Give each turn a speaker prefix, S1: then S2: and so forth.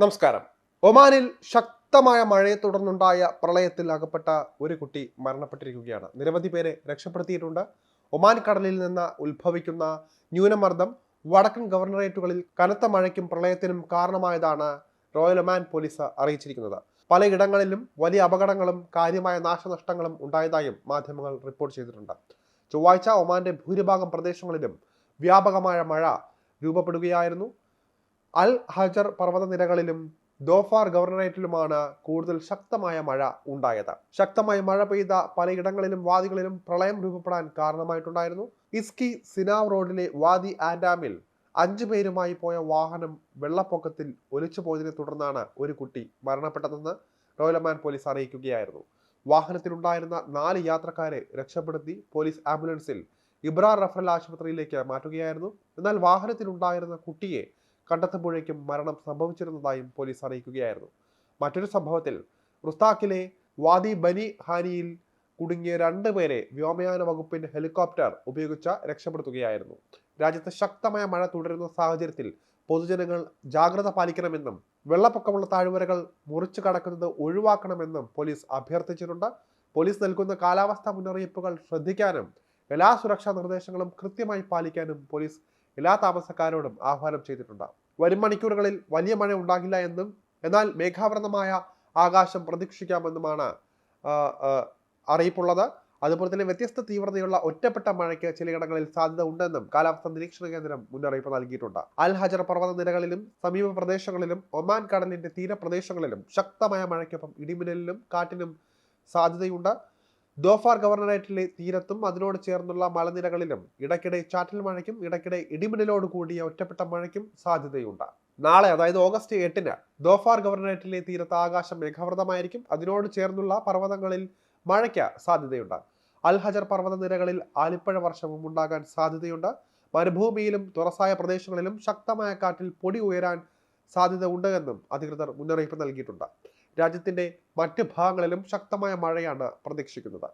S1: നമസ്കാരം. ഒമാനിൽ ശക്തമായ മഴയെ തുടർന്നുണ്ടായ പ്രളയത്തിൽ അകപ്പെട്ട ഒരു കുട്ടി മരണപ്പെട്ടിരിക്കുകയാണ്. നിരവധി പേരെ രക്ഷപ്പെടുത്തിയിട്ടുണ്ട്. ഒമാൻ കടലിൽ നിന്ന് ഉത്ഭവിക്കുന്ന ന്യൂനമർദ്ദം വടക്കൻ ഗവർണറേറ്റുകളിൽ കനത്ത മഴയ്ക്കും പ്രളയത്തിനും കാരണമായതാണ് റോയൽ ഒമാൻ പോലീസ് അറിയിച്ചിരിക്കുന്നത്. പലയിടങ്ങളിലും വലിയ അപകടങ്ങളും കാര്യമായ നാശനഷ്ടങ്ങളും ഉണ്ടായതായും മാധ്യമങ്ങൾ റിപ്പോർട്ട് ചെയ്തിട്ടുണ്ട്. ചൊവ്വാഴ്ച ഒമാന്റെ ഭൂരിഭാഗം പ്രദേശങ്ങളിലും വ്യാപകമായ മഴ രൂപപ്പെടുകയായിരുന്നു. അൽ ഹജർ പർവതനിരകളിലും ദോഫാർ ഗവർണറേറ്റിലുമാണ് കൂടുതൽ ശക്തമായ മഴ ഉണ്ടായത്. ശക്തമായ മഴ പെയ്ത പലയിടങ്ങളിലും വാദികളിലും പ്രളയം രൂപപ്പെടാൻ കാരണമായിട്ടുണ്ടായിരുന്നു. ഇസ്കി സിനാവ് റോഡിലെ വാദി ആൻഡാമിൽ അഞ്ചു പേരുമായി പോയ വാഹനം വെള്ളപ്പൊക്കത്തിൽ ഒലിച്ചു പോയതിനെ തുടർന്നാണ് ഒരു കുട്ടി മരണപ്പെട്ടതെന്ന് റോയലമാൻ പോലീസ് അറിയിക്കുകയായിരുന്നു. വാഹനത്തിലുണ്ടായിരുന്ന നാല് യാത്രക്കാരെ രക്ഷപ്പെടുത്തി പോലീസ് ആംബുലൻസിൽ ഇബ്രാർ റഫറൽ ആശുപത്രിയിലേക്ക് മാറ്റുകയായിരുന്നു. എന്നാൽ വാഹനത്തിലുണ്ടായിരുന്ന കുട്ടിയെ കണ്ടെത്തുമ്പോഴേക്കും മരണം സംഭവിച്ചിരുന്നതായും പോലീസ് അറിയിക്കുകയായിരുന്നു. മറ്റൊരു സംഭവത്തിൽ റുസ്താക്കിലെ വാദി ബനി ഹാനിയിൽ കുടുങ്ങിയ രണ്ടു പേരെ വ്യോമയാന വകുപ്പിന്റെ ഹെലികോപ്റ്റർ ഉപയോഗിച്ച രക്ഷപ്പെടുത്തുകയായിരുന്നു. രാജ്യത്ത് ശക്തമായ മഴ തുടരുന്ന സാഹചര്യത്തിൽ പൊതുജനങ്ങൾ ജാഗ്രത പാലിക്കണമെന്നും വെള്ളപ്പൊക്കമുള്ള താഴ്വരകൾ മുറിച്ചു കടക്കുന്നത് ഒഴിവാക്കണമെന്നും പോലീസ് അഭ്യർത്ഥിച്ചിട്ടുണ്ട്. പോലീസ് നൽകുന്ന കാലാവസ്ഥാ മുന്നറിയിപ്പുകൾ ശ്രദ്ധിക്കാനും എല്ലാ സുരക്ഷാ നിർദ്ദേശങ്ങളും കൃത്യമായി പാലിക്കാനും പോലീസ് എല്ലാ താമസക്കാരോടും ആഹ്വാനം ചെയ്തിട്ടുണ്ട്. വരും മണിക്കൂറുകളിൽ വലിയ മഴ ഉണ്ടാകില്ല എന്നും എന്നാൽ മേഘാവൃതമായ ആകാശം പ്രതീക്ഷിക്കാമെന്നുമാണ് അറിയിപ്പുള്ളത്. അതുപോലെ തന്നെ വ്യത്യസ്ത തീവ്രതയുള്ള ഒറ്റപ്പെട്ട മഴയ്ക്ക് ചിലയിടങ്ങളിൽ സാധ്യത ഉണ്ടെന്നും കാലാവസ്ഥാ നിരീക്ഷണ കേന്ദ്രം മുന്നറിയിപ്പ് നൽകിയിട്ടുണ്ട്. അൽ ഹജർ പർവത നിരകളിലും സമീപ പ്രദേശങ്ങളിലും ഒമാൻ കടലിന്റെ തീരപ്രദേശങ്ങളിലും ശക്തമായ മഴയ്ക്കൊപ്പം ഇടിമിന്നലിനും കാറ്റിനും സാധ്യതയുണ്ട്. ദോഫാർ ഗവർണറേറ്റിലെ തീരത്തും അതിനോട് ചേർന്നുള്ള മലനിരകളിലും ഇടയ്ക്കിടെ ചാറ്റൽ മഴയ്ക്കും ഇടയ്ക്കിടെ ഇടിമിന്നലോട് കൂടിയ ഒറ്റപ്പെട്ട മഴയ്ക്കും സാധ്യതയുണ്ട്. നാളെ അതായത് ഓഗസ്റ്റ് എട്ടിന് ദോഫാർ ഗവർണറേറ്റിലെ തീരത്ത് ആകാശം മേഘാവൃതമായിരിക്കും. അതിനോട് ചേർന്നുള്ള പർവതങ്ങളിൽ മഴയ്ക്ക് സാധ്യതയുണ്ട്. അൽഹജർ പർവത നിരകളിൽ ആലിപ്പഴ വർഷവും ഉണ്ടാകാൻ സാധ്യതയുണ്ട്. മരുഭൂമിയിലും തുറസായ പ്രദേശങ്ങളിലും ശക്തമായ കാറ്റിൽ പൊടി ഉയരാൻ സാധ്യത ഉണ്ട് എന്നും അധികൃതർ മുന്നറിയിപ്പ് നൽകിയിട്ടുണ്ട്. രാജ്യത്തിന്റെ മറ്റ് ഭാഗങ്ങളിലും ശക്തമായ മഴയാണ് പ്രതീക്ഷിക്കുന്നത്.